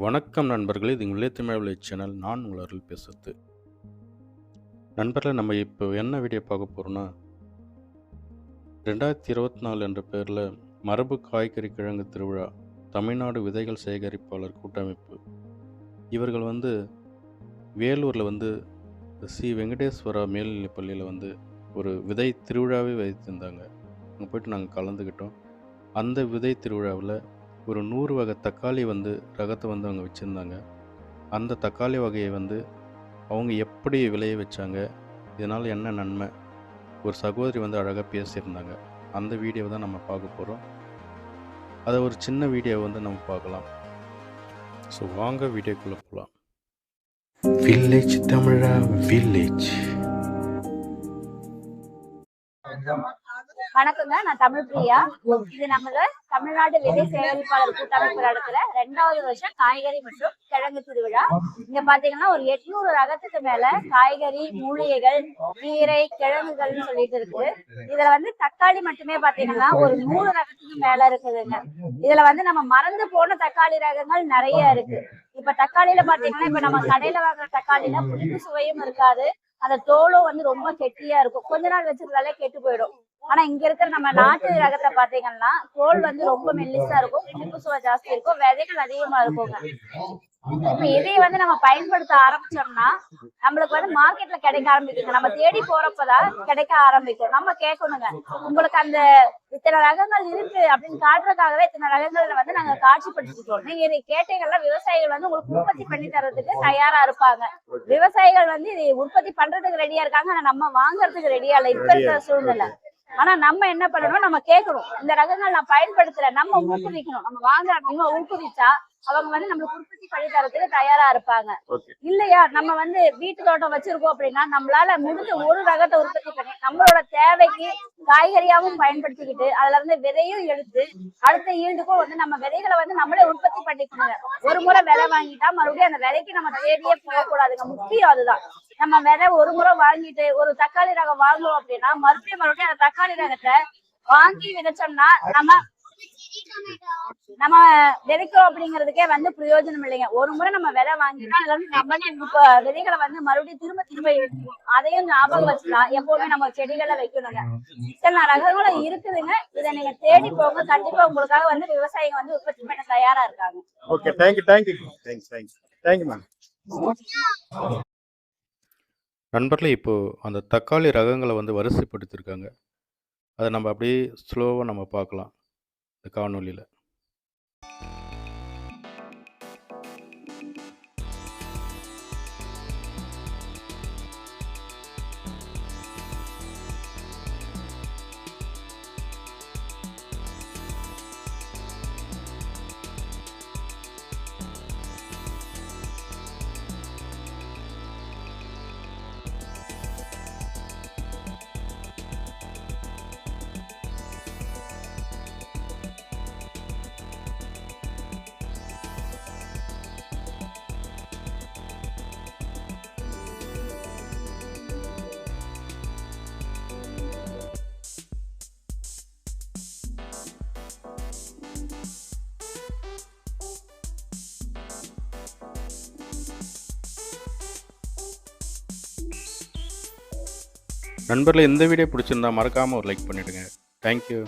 வணக்கம் நண்பர்களே இது உங்கள் தமிழ் சேனல். நான் உங்களர்கள் பேசுறது. நண்பர்களை நம்ம இப்போ என்ன வீடியோ பார்க்க போகிறோன்னா ரெண்டாயிரத்தி இருபத்தி நாலு என்ற பேரில் மரபு காய்கறி கிழங்கு திருவிழா தமிழ்நாடு விதைகள் சேகரிப்பாளர் கூட்டமைப்பு. இவர்கள் வந்து வேலூரில் வந்து சி. வெங்கடேஸ்வரா மேல்நிலைப் பள்ளியில் வந்து ஒரு விதை திருவிழாவே வைத்திருந்தாங்க. அங்கே போயிட்டு நாங்கள் கலந்துக்கிட்டோம். அந்த விதை திருவிழாவில் ஒரு நூறு வகை தக்காளி வந்து ரகத்தை வந்து அவங்க வச்சுருந்தாங்க. அந்த தக்காளி வகையை வந்து அவங்க எப்படி விளைய வச்சாங்க இதனால் என்ன நன்மை ஒரு சகோதரி வந்து அழகாக பேசியிருந்தாங்க. அந்த வீடியோவை தான் நம்ம பார்க்க போகிறோம் அதை ஒரு சின்ன வீடியோ வந்து நம்ம பார்க்கலாம். ஸோ வாங்க வீடியோக்குள்ளே போகலாம் வில்லேஜ் தமிழா வில்லேஜ் வணக்கங்க நான் தமிழ் பிரியா. இது நமது தமிழ்நாடு விதை சேகரிப்பாளர் கூட்டமைப்பு நடத்துற ரெண்டாவது வருஷம் காய்கறி மற்றும் கிழங்கு திருவிழா. இங்க பாத்தீங்கன்னா ஒரு எட்நூறு ரகத்துக்கு மேல காய்கறி மூலிகைகள் கீரை கிழங்குகள்னு சொல்லிட்டு இருக்கு. இதுல வந்து தக்காளி மட்டுமே பாத்தீங்கன்னா ஒரு நூறு ரகத்துக்கு மேல இருக்குதுங்க. இதுல வந்து நம்ம மறந்து போன தக்காளி ரகங்கள் நிறைய இருக்கு. இப்ப தக்காளியில பாத்தீங்கன்னா இப்ப நம்ம கடையில வாங்குற தக்காளியில புளிப்பு சுவையும் இருக்காது. அந்த தோலும் வந்து ரொம்ப கெட்டியா இருக்கும். கொஞ்ச நாள் வச்சிருந்தாலே கெட்டு போயிடும். ஆனா இங்க இருக்கிற நம்ம நாட்டு ரகத்தை பாத்தீங்கன்னா தோல் வந்து ரொம்ப மெல்லிசா இருக்கும். புளிப்பு சுவை ஜாஸ்தி இருக்கும். விதைகள் அதிகமா இருக்குங்க. இதை வந்து நம்ம பயன்படுத்த ஆரம்பிச்சோம்னா நம்மளுக்கு வந்து மார்க்கெட்ல கிடைக்க ஆரம்பிக்குங்க நம்ம தேடி போறப்பதான் கிடைக்க ஆரம்பிக்கும். நம்ம கேட்கணுங்க. உங்களுக்கு அந்த இத்தனை ரகங்கள் இருக்கு அப்படின்னு காட்டுறதுக்காகவே இத்தனை ரகங்கள்ல வந்து நாங்க காட்சிப்படுத்திட்டோம். நீங்க இதை கேட்டீங்கன்னா விவசாயிகள் வந்து உங்களுக்கு உற்பத்தி பண்ணி தரதுக்கு தயாரா இருப்பாங்க. விவசாயிகள் வந்து இதை உற்பத்தி பண்றதுக்கு ரெடியா இருக்காங்க. ஆனா நம்ம வாங்குறதுக்கு ரெடியா இல்ல. இப்ப இருக்கிற சூழ்நிலை. ஆனா நம்ம என்ன பண்ணணும்? நம்ம கேட்கணும். இந்த ரகங்கள் நான் பயன்படுத்தல. நம்ம ஊக்குவிக்கணும். நம்ம வாங்குறாங்க ஊக்குவிச்சா அவங்க வந்து நம்மளுக்கு உற்பத்தி பண்ணி தரதுக்கு தயாரா இருப்பாங்க. இல்லையா? நம்ம வந்து வீட்டு தோட்டம் வச்சிருக்கோம் அப்படின்னா நம்மளால முடிஞ்ச ஒரு ரகத்தை உற்பத்தி பண்ணி நம்மளோட தேவைக்கு காய்கறியாவும் பயன்படுத்திக்கிட்டு அதுல இருந்து விதையும் எடுத்து அடுத்த ஈல்டுக்கும் வந்து நம்ம விதைகளை வந்து நம்மளே உற்பத்தி பண்ணிக்கணுங்க. ஒரு முறை விதை வாங்கிட்டா மறுபடியும் அந்த விதைக்கு நம்ம தேடியே போகக்கூடாதுங்க. முக்கியம் அதுதான். நம்ம விதை ஒரு முறை வாங்கிட்டு ஒரு தக்காளி ரகம் வாங்கணும் அப்படின்னா மறுபடியும் மறுபடியும் அந்த தக்காளி ரகத்தை வாங்கி விதைச்சோம்னா நம்ம நம்ம விதைக்கிறோம் அப்படிங்கிறதுக்கே வந்து பிரயோஜனம் இல்லைங்க. ஒரு முறை நம்ம விதை வாங்கிட்டா அதுல இருந்து நம்ம விதைகளை வந்து மறுபடியும் திரும்ப திரும்ப அதையும் ஞாபகம் வச்சுக்கலாம். எப்பவுமே நம்ம செடிகளை வைக்கணுங்க இத்தனை ரகங்களும் இருக்குதுங்க. இதை நீங்க தேடி போங்க. கண்டிப்பா உங்களுக்காக வந்து விவசாயிங்க வந்து உற்பத்தி பண்ண தயாரா இருக்காங்க. Okay thank you thank you thanks thanks thank you ma'am நண்பர்களே இப்போது அந்த தக்காளி ரகங்களை வந்து வரிசைப்படுத்தியிருக்காங்க அதை நம்ம அப்படியே ஸ்லோவாக நம்ம பார்க்கலாம். இந்த காணொலியில் நண்பர்களே இந்த வீடியோ பிடிச்சிருந்தா மறக்காமல் ஒரு லைக் பண்ணிவிடுங்க தேங்க்யூ